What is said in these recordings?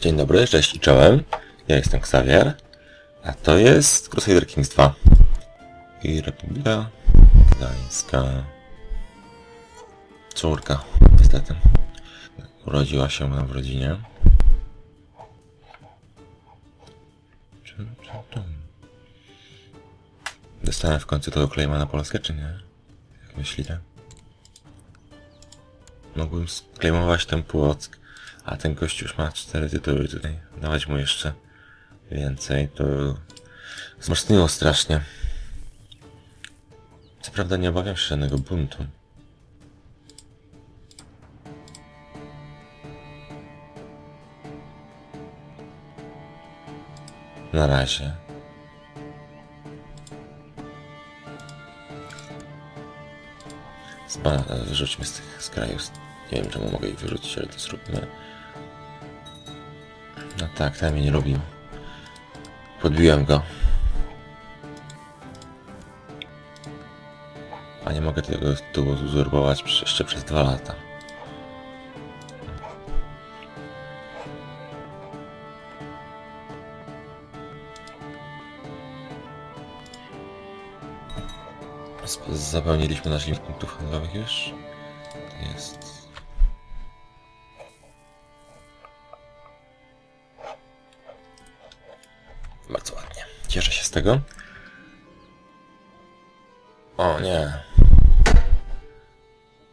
Dzień dobry, cześć i czołem. Ja jestem Xavier, a to jest Crusader Kings 2 i Republika Gdańska. Córka, niestety. Urodziła się w rodzinie. Dostałem w końcu tego klejma na Polskę, czy nie? Jak myślicie? Mogłem sklejmować ten Płock, a ten gość już ma cztery tytuły tutaj. Dawać mu jeszcze więcej, to wzmocniło strasznie. Co prawda nie obawiam się żadnego buntu. Na razie. Zba, wyrzućmy z tych z krajów. Nie wiem czemu mogę ich wyrzucić, ale to zróbmy. Tak, ten mnie nie lubił. Podbiłem go. A nie mogę tego tytułu uzurbować jeszcze przez dwa lata. Zapełniliśmy nasz limit punktów handlowych już. Tego. O nie.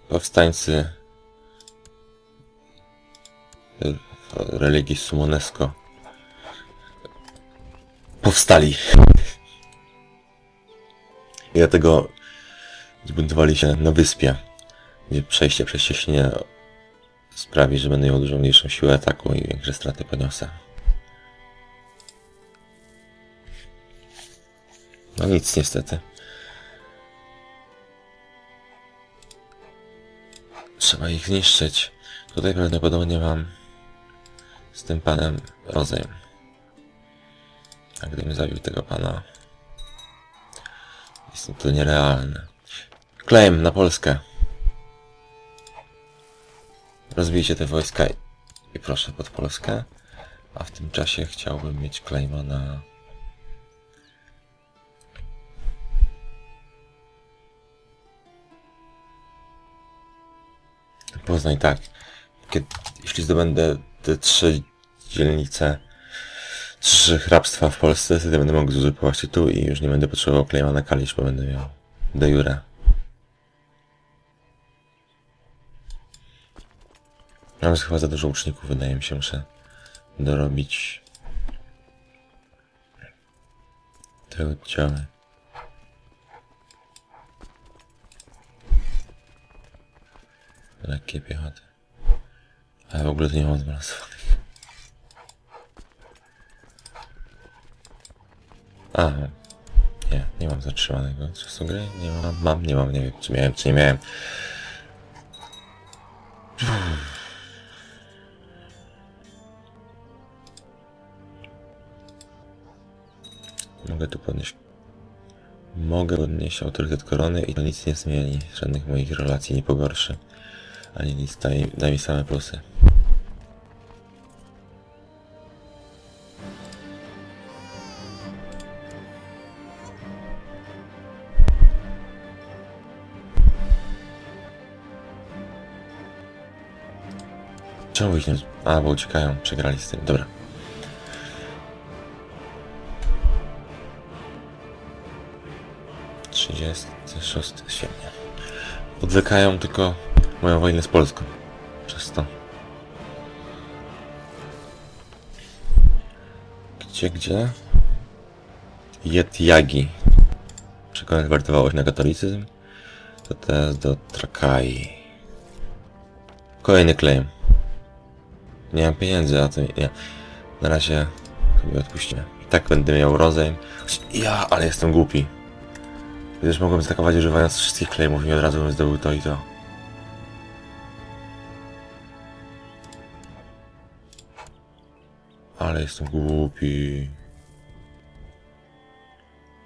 Powstańcy re- religii Sumonesko powstali. I dlatego zbuntowali się na wyspie, gdzie przejście przez sprawi, że będę miał dużo mniejszą siłę ataku i większe straty poniosę. No nic niestety. Trzeba ich zniszczyć. Tutaj prawdopodobnie mam z tym panem rozejm. A gdybym zabił tego pana... Jest to nierealne. Claim na Polskę. Rozbijcie te wojska i- proszę pod Polskę. A w tym czasie chciałbym mieć claima na... Poznań, tak. Kiedy, jeśli zdobędę te trzy dzielnice, trzy hrabstwa w Polsce, wtedy będę mógł uzurpować tytuł i już nie będę potrzebował claima na Kalisz, bo będę miał de jure. Mam chyba za dużo uczniów, wydaje mi się, muszę dorobić te oddziały. Lekkie piechoty. Ale w ogóle to nie mam zbalansowanych. A, nie, nie mam zatrzymanego czasu gry. Nie mam, mam, nie mam, nie wiem, czy miałem, czy nie miałem. Mogę tu podnieść. Mogę podnieść autorytet korony i to nic nie zmieni. Żadnych moich relacji nie pogorszy. Ani nic, da mi, da mi same plusy. Czemu ich nie... A, bo uciekają, przegrali z tym. Dobra. Trzydziesty szósty, świetnie. Odwykają tylko moją wojnę z Polską. Przez to. Gdzie, gdzie? Yeti Przekonwertowało się na katolicyzm. To teraz do Trakai. Kolejny claim. Nie mam pieniędzy, a to nie. Na razie sobie odpuścimy. I tak będę miał rozejm. Ja, ale jestem głupi. Przecież mogłem zaatakować używając wszystkich claimów i od razu bym zdobył to i to. Ale jestem głupi.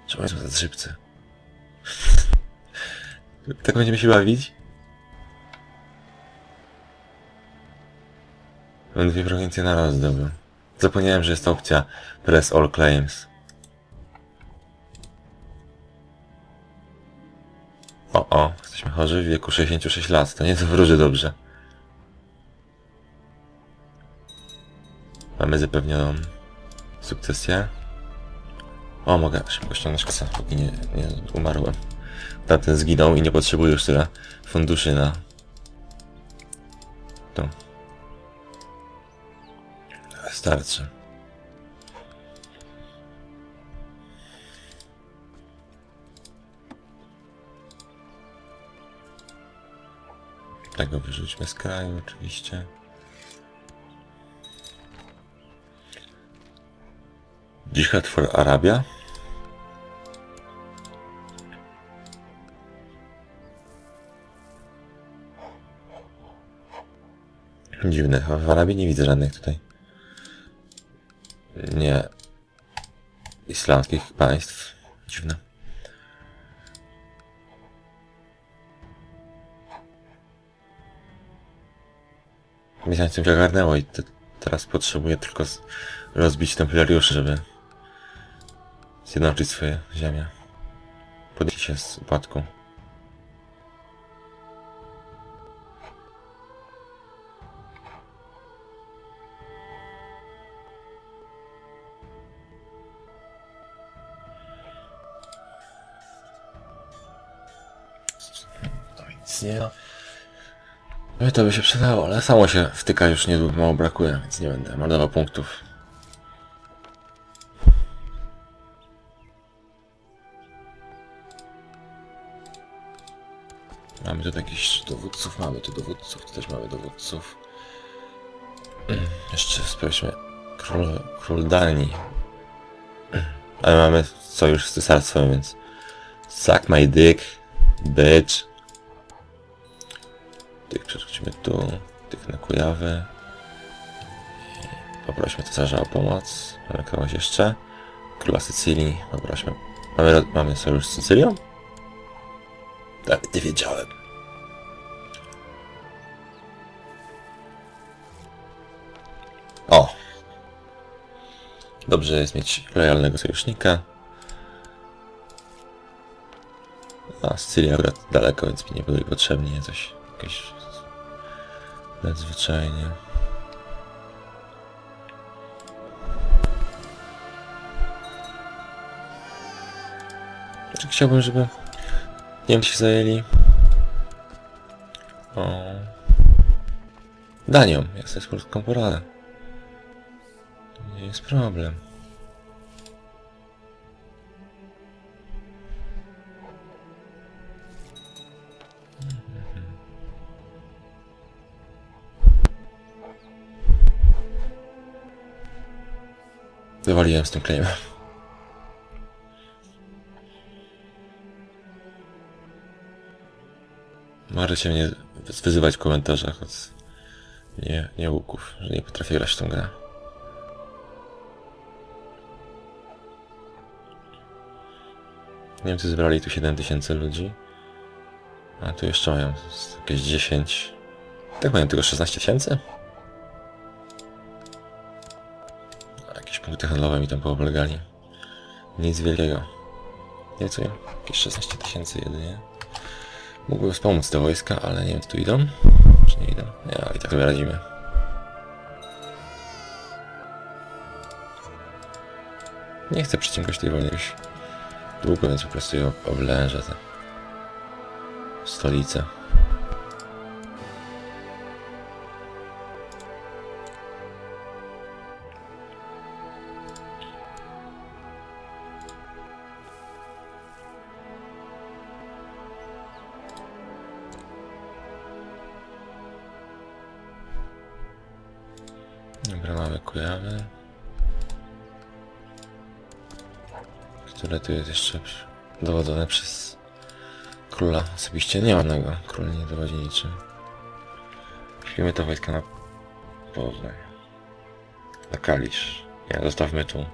Czemu są tacy szybcy? tak będziemy się bawić? Mam dwie prowincje na raz zdobył. Zapomniałem, że jest opcja Press All Claims. O, o, jesteśmy chorzy w wieku 66 lat. To nie wróży dobrze. Mamy zapewnioną sukcesję. O, mogę szybko ściągnąć kasę, póki nie, nie umarłem. Tamten zginął i nie potrzebuję już tyle funduszy na... To. Starczy. Tego wyrzućmy z kraju oczywiście. Jihad for Arabia. Dziwne, w Arabii nie widzę żadnych tutaj. Nie. Islamskich państw. Dziwne. Miesiącem się ogarnęło i te, teraz potrzebuję tylko rozbić templariuszy, żeby zjednoczyć swoje ziemię. Podnieść się z upadku. To nic nie. No to by się przydało, ale samo się wtyka już niedługo mało brakuje, więc nie będę marnował punktów. Mamy tu jakichś dowódców, mamy tu dowódców, tu też mamy dowódców. Mm, Jeszcze sprawdźmy król, król Danii. Ale mamy sojusz z cesarstwem, więc suck my dick, bitch. Tych przerzucimy tu, tych na Kujawy. Poprośmy cesarza o pomoc. Mamy kogoś jeszcze. Króla Sycylii. Poprośmy. Mamy, mamy sojusz z Sycylią? Tak, nie wiedziałem. O! Dobrze jest mieć lojalnego sojusznika. A Sycylia akurat daleko, więc mi nie byli potrzebni coś jakieś nadzwyczajnie. Znaczy, chciałbym, żeby Niemcy się zajęli o Danią, jak sobie z krótką poradę. Nie jest problem. Wywaliłem z tym klejem. Możecie mnie wyzywać w komentarzach od nie, nie łuków, że nie potrafię grać w tą grę. Niemcy zebrali tu 7000 ludzi. A tu jeszcze mają jakieś 10. Tak mają tylko 16 tysięcy? Jakieś punkty handlowe mi tam pooblegali. Nic wielkiego. Nie co ja? Jakieś 16 tysięcy jedynie. Mógłbym wspomóc te wojska, ale nie wiem, czy tu idą? Czy nie idą? Ale i tak sobie radzimy. Nie chcę przyciągać tej wojny już długo, więc po prostu ją oblężę tę stolicę. Dobra, mamy Kujawy. Które tu jest jeszcze dowodzone przez króla. Osobiście nie ma żadnego. Król nie dowodzi niczym. Przyjmy te wojska na Poznań. Na Kalisz. Nie, zostawmy tu.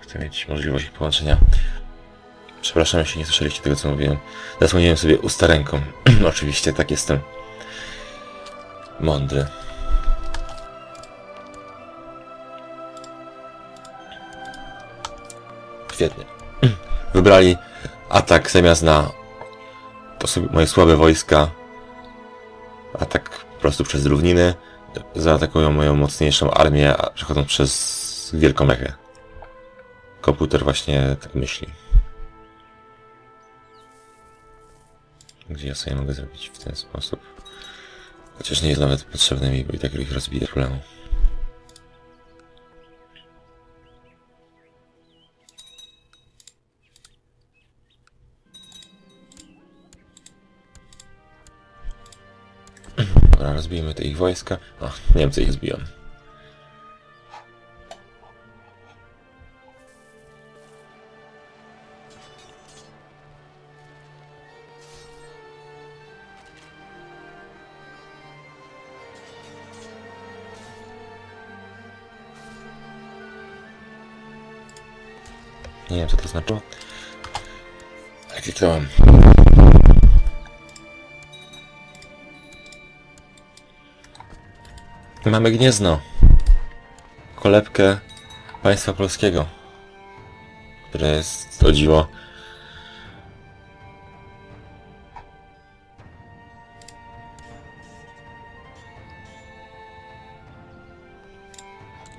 Chcę mieć możliwość połączenia. Przepraszam, jeśli nie słyszeliście tego, co mówiłem. Zasłoniłem sobie usta ręką. Oczywiście, tak jestem. Mądry. Świetnie. Wybrali atak zamiast na moje słabe wojska. Atak po prostu przez równiny. Zaatakują moją mocniejszą armię, przechodząc przez wielką rzekę. Komputer właśnie tak myśli. Gdzie ja sobie mogę zrobić w ten sposób? Chociaż nie jest nawet potrzebne mi, bo i tak ich rozbije problemu. Dobra, rozbijemy te ich wojska. O, Niemcy ich zbiją. Nie wiem co to znaczyło. Ale kliknąłem. Mamy Gniezno. Kolebkę państwa polskiego. Które jest o dziwo.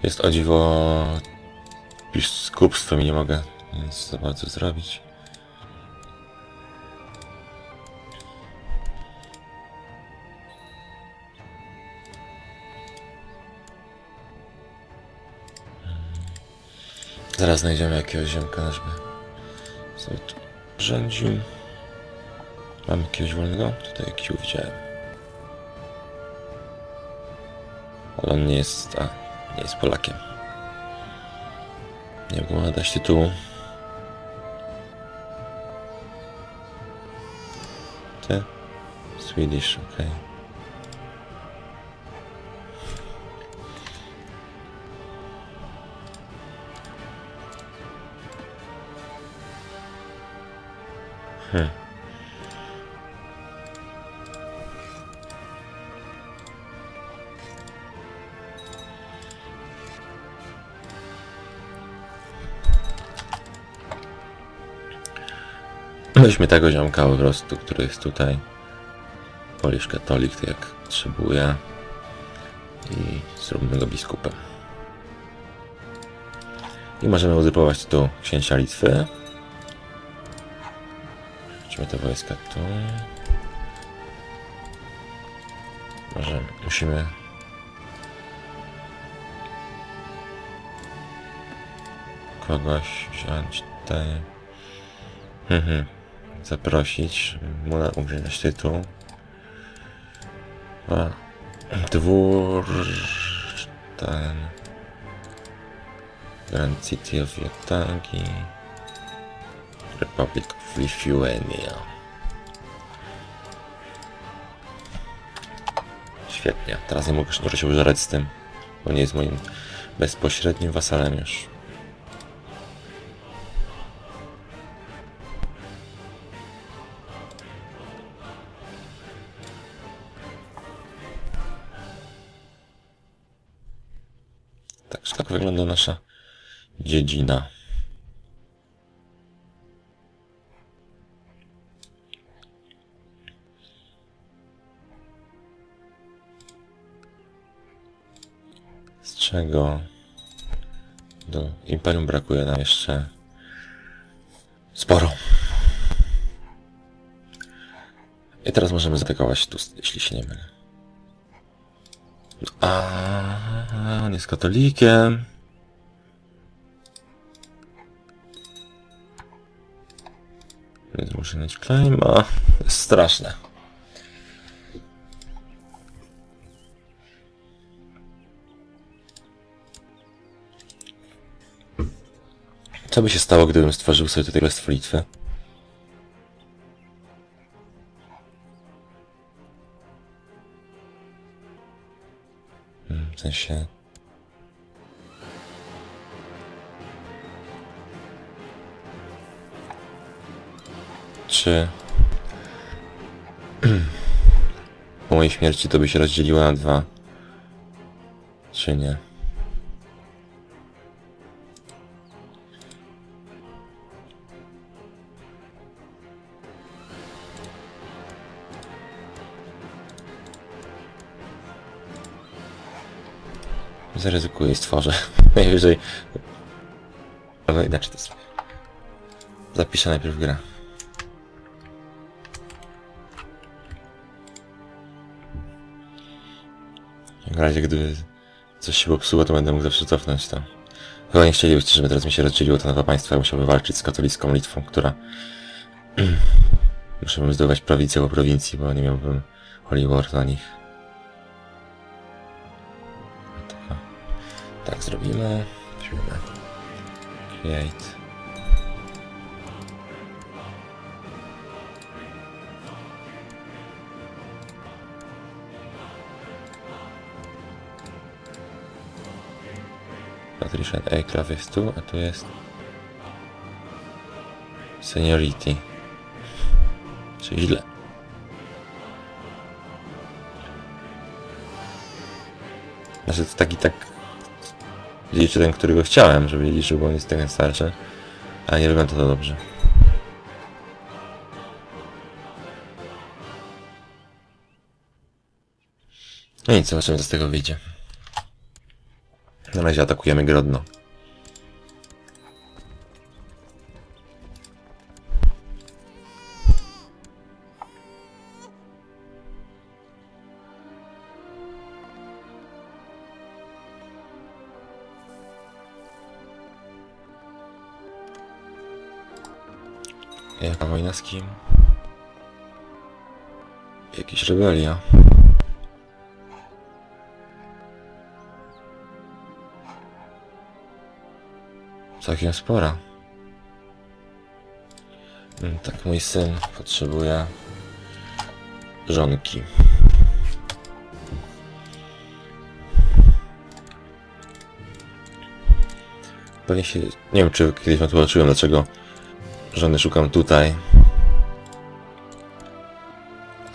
Jest o dziwo biskupstwem i nie mogę nic za bardzo zrobić. Zaraz znajdziemy jakiegoś ziomka, żeby sobie tu rządził. Mamy jakiegoś wolnego? Tutaj Q widziałem. Ale on nie jest... a, nie jest Polakiem. Nie mogę mu dać tytułu. Ty? Swedish, okej. Hmm. Weźmy tego ziomka po prostu, który jest tutaj. Polisz katolik, tak jak potrzebuje. I zróbmy go biskupem. I możemy uzurpować tu księcia Litwy. Wróćmy te wojska tu. Może musimy... Kogoś wziąć tutaj. Mhm. Zaprosić, mu na- tytuł. A, dwór... ten... Grand City of Yotagi. Republic of Lithuania. Świetnie. Teraz nie mogę, się użerać z tym, bo nie jest moim bezpośrednim wasalem już. Także tak wygląda nasza dziedzina. Z czego do Imperium brakuje nam jeszcze sporo. I teraz możemy zaatakować tu, jeśli się nie mylę. A on jest katolikiem. Więc muszę mieć claim, a straszne. Co by się stało, gdybym stworzył sobie tutaj Królestwo Litwy? Hmm, W sensie... Czy... Po mojej śmierci to by się rozdzieliło na dwa? Czy nie? Zaryzykuję i stworzę. Najwyżej... Albo inaczej to zrobię. Zapiszę najpierw grę. W razie gdyby coś się popsuło, to będę mógł zawsze cofnąć to. Chyba nie chcielibyście, żeby teraz mi się rozdzieliło to nowe państwo. Ja musiałbym walczyć z katolicką Litwą, która... Muszę zdobywać prowincję po prowincji, bo nie miałbym Holy War na nich. Tak zrobimy. Weźmiemy. Create. Patrician Aircraft jest tu, a tu jest Seniority. Czyli źle. Znaczy to taki tak liczy ten, którego chciałem, żeby liczył, bo on jest ten starszy. Ale nie wygląda to dobrze. No nic, zobaczymy co z tego wyjdzie. Na razie atakujemy Grodno. Jaka wojna z kim? Jakiś rebelia. Całkiem spora. Mm, Tak, mój syn potrzebuje żonki. Pewnie się... Nie wiem, czy kiedyś wam tłumaczyłem, dlaczego żony szukam tutaj,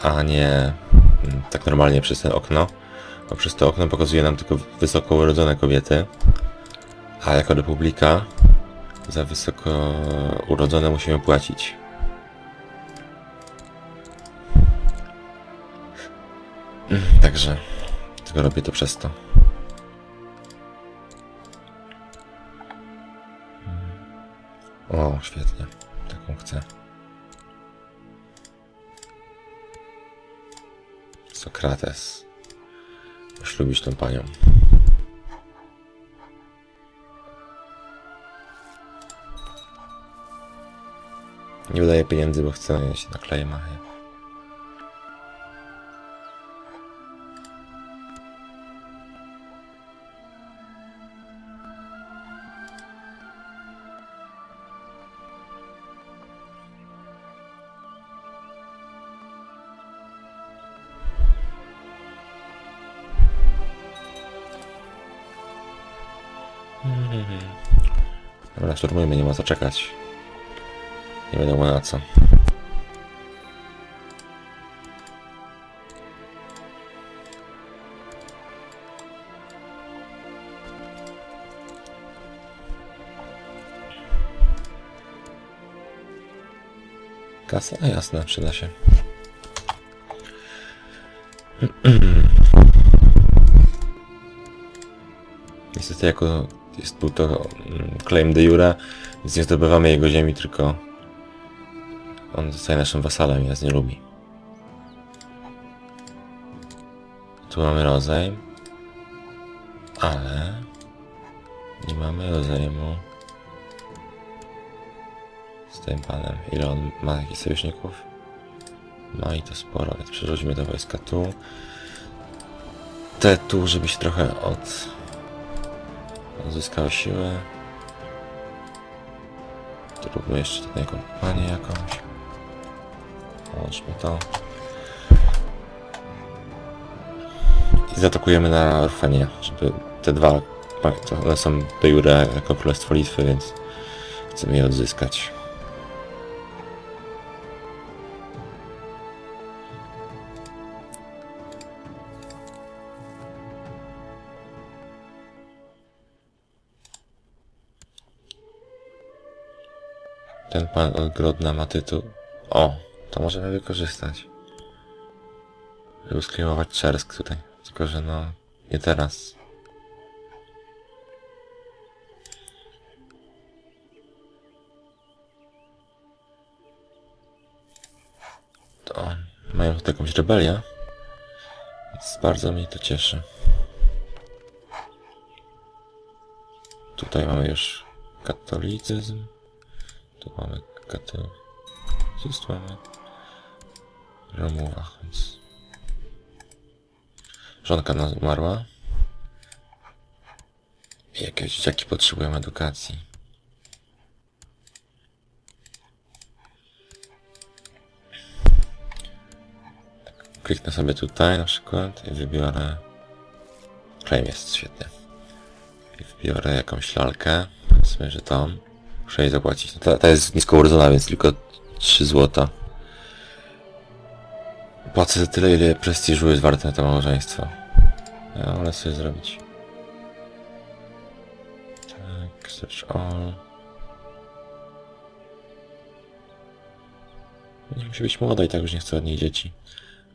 a nie mm, tak normalnie przez to okno. Bo przez to okno pokazuje nam tylko wysoko urodzone kobiety, a jako republika za wysoko urodzone musimy płacić. Mm, Także tylko robię to przez to. O, świetnie. Taką chcę. Sokrates. Ślubisz tą panią. Nie wydaję pieniędzy, bo chcę na się nakleję machę. Dobra, szturmujmy, nie ma co czekać. Nie wiadomo na co. Kasa? A jasne, przyda się. Niestety jako jest był to mm, claim de jure, więc nie zdobywamy jego ziemi, tylko on zostaje naszym wasalem i nas nie lubi. Tu mamy rozejm, ale nie mamy rozejmu z tym panem. Ile on ma jakichś sojuszników? Ma i to sporo, więc przerzućmy te wojska tu. Te tu, żeby się trochę od... odzyskały siłę. Róbmy jeszcze tutaj kompanię jakąś. Połączmy to. I zaatakujemy na Orfenię, żeby te dwa... One są do jure jako Królestwo Litwy, więc chcemy je odzyskać. Ten pan od Grodna ma tytuł. O, to możemy wykorzystać. Żeby skrymować czersk tutaj. Tylko, że no, nie teraz. To mają tutaj jakąś rebelię. Więc bardzo mnie to cieszy. Tutaj mamy już katolicyzm. Tu mamy katolicyzm, tu mamy Romuła, więc... Żonka nas umarła. I jakieś dzieciaki potrzebują edukacji. Kliknę sobie tutaj na przykład i wybiorę... Claim jest świetnie. I wybiorę jakąś lalkę. Powiedzmy, że tą. Muszę jej zapłacić. No ta, ta jest nisko urodzona, więc tylko 3 złota. Płacę tyle, ile prestiżu jest warte to małżeństwo. Ja wolę sobie zrobić. Tak, search all. Nie musi być młoda i tak już nie chcę od niej dzieci.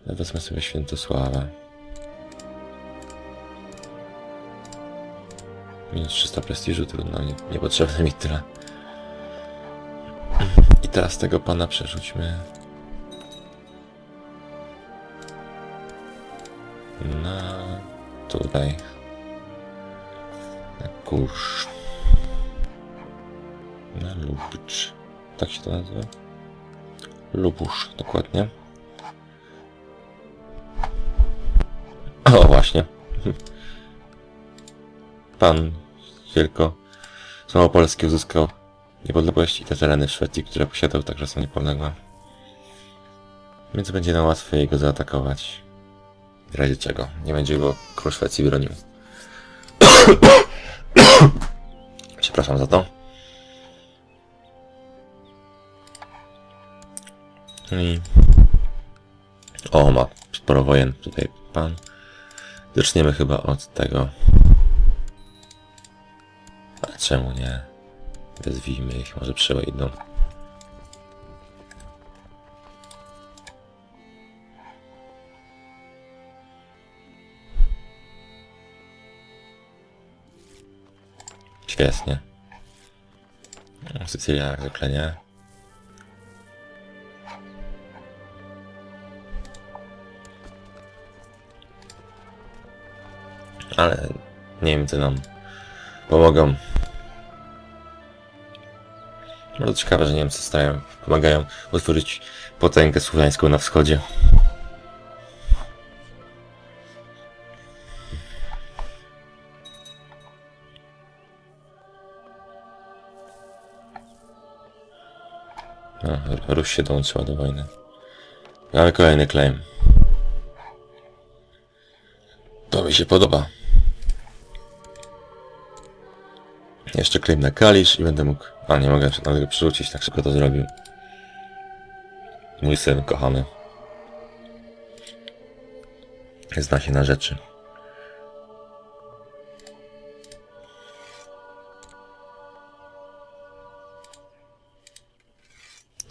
Ale Wezmę sobie Świętosławę. Minus 300 prestiżu, trudno, nie, niepotrzebne mi tyle. Teraz tego pana przerzućmy na tutaj. Na kurz. Na Lubicz. Tak się to nazywa? Lubusz, dokładnie. O, właśnie. Pan Wielko z Małopolski uzyskał niepodległość i te tereny w Szwecji, które posiadał, także są niepodległe. Więc będzie nam łatwiej go zaatakować. W razie czego. Nie będzie go król Szwecji bronił. Przepraszam za to. No I... O, ma sporo wojen tutaj pan. Zaczniemy chyba od tego. Ale czemu nie? Wezwijmy ich, może przejdą. Świetnie. Sycylia zwykle nie. Ale Niemcy nam pomogą. Bardzo ciekawe, że Niemcy starają, pomagają utworzyć potęgę słowiańską na wschodzie. No, Ruś się dołączyła do wojny. Mamy kolejny claim. To mi się podoba. Jeszcze claim na Kalisz i będę mógł... A, nie mogę nawet go przerzucić, tak szybko to zrobił. Mój syn kochany. Zna się na rzeczy.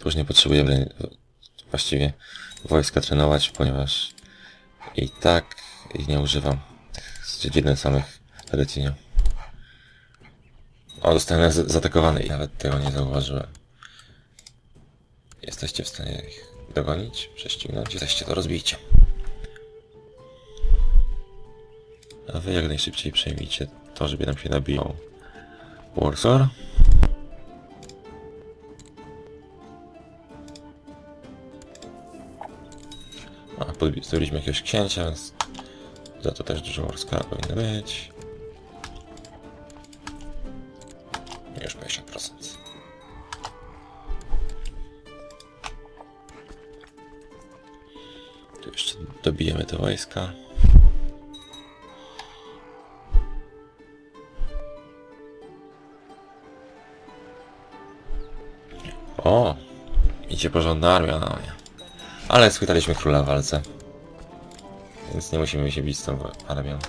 Już nie potrzebujemy właściwie wojska trenować, ponieważ i tak ich nie używam z dziedziny samych tradycyjnie. O, zostałem z- zaatakowany i nawet tego nie zauważyłem. Jesteście w stanie ich dogonić, prześcignąć? Jesteście, to rozbijcie. A wy jak najszybciej przejmijcie to, żeby nam się nabijał Warsaw. A, podbiliśmy jakiegoś księcia, więc za to też dużo Warskara powinno być. Te wojska. O! Idzie porządna armia na mnie. Ale schwytaliśmy króla w walce. Więc nie musimy się bić z tą armią.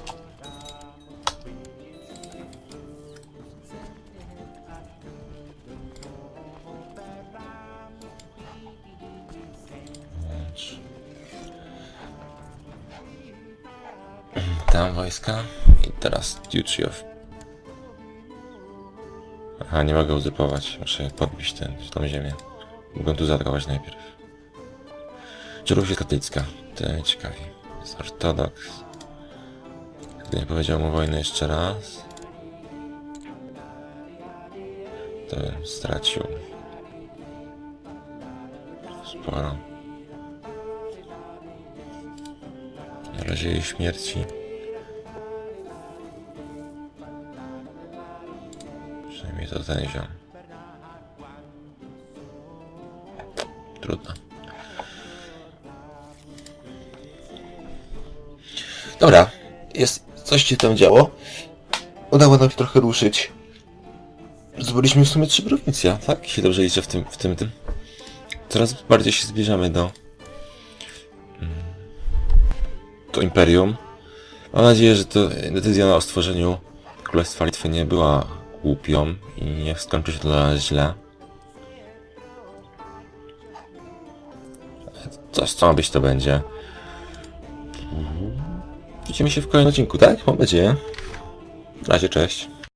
Wojska. I teraz Duchy of... Aha, nie mogę uzurpować. Muszę podbić tę tą ziemię. Mogę tu zaatakować najpierw. Czy Rus jest katolicka? To ciekawi. Jest ortodoks. Gdy nie powiedział mu wojny jeszcze raz, to bym stracił sporo. Na razie jej śmierci. Ten ziom. Trudno. Dobra, jest coś się tam działo. Udało nam się trochę ruszyć. Zdobyliśmy w sumie trzy prowincje, tak? Jeśli dobrze liczę w tym, w tym, tym. Coraz bardziej się zbliżamy do... mm, do Imperium. Mam nadzieję, że to decyzja o stworzeniu Królestwa Litwy nie była głupią i nie skończy się to dla nas źle. Coś co ma być to będzie. Widzimy się w kolejnym odcinku, tak? Mam nadzieję. Na razie, cześć.